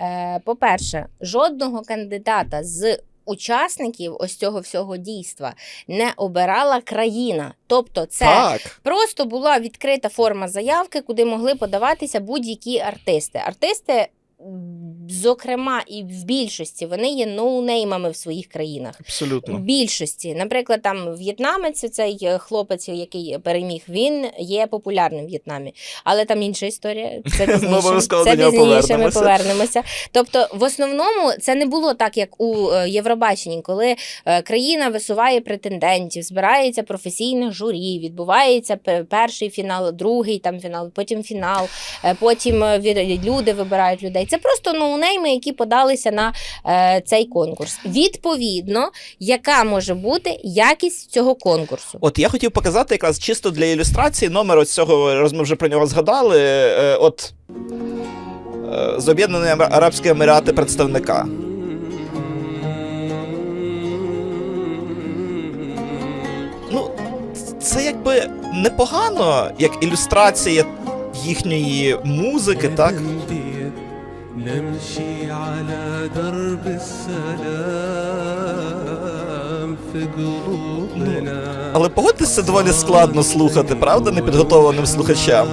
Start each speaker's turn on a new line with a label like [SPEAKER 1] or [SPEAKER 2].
[SPEAKER 1] Е, По-перше, жодного кандидата з учасників ось цього всього дійства не обирала країна. Тобто, це
[SPEAKER 2] Так.
[SPEAKER 1] Просто була відкрита форма заявки, куди могли подаватися будь-які артисти. Артисти, зокрема, і в більшості вони є ноунеймами в своїх країнах.
[SPEAKER 2] Абсолютно В
[SPEAKER 1] більшості, наприклад, там в'єтнамець, цей е, хлопець, який переміг, він є популярним в В'єтнамі. Але там інша історія. Це пізніше. це пізніше ми
[SPEAKER 2] повернемося.
[SPEAKER 1] Тобто, в основному це не було так, як у е, Євробаченні, коли е, країна висуває претендентів, збирається професійне журі, відбувається пе- перший фінал, другий там фінал, потім фінал, потім люди вибирають людей. Це просто ноунейми, які подалися на е, цей конкурс. Відповідно, яка може бути якість цього конкурсу?
[SPEAKER 2] От я хотів показати якраз чисто для ілюстрації номер ось цього, ми вже про нього згадали. е, От е, з Об'єднаної Ара- Арабські Емірати представника. Ну, це якби непогано, як ілюстрація їхньої музики, так?
[SPEAKER 3] الأندية نمشي على درب السلام في قلوبنا
[SPEAKER 2] Але погодьтесь, це доволі складно слухати, правда, непідготованим слухачам.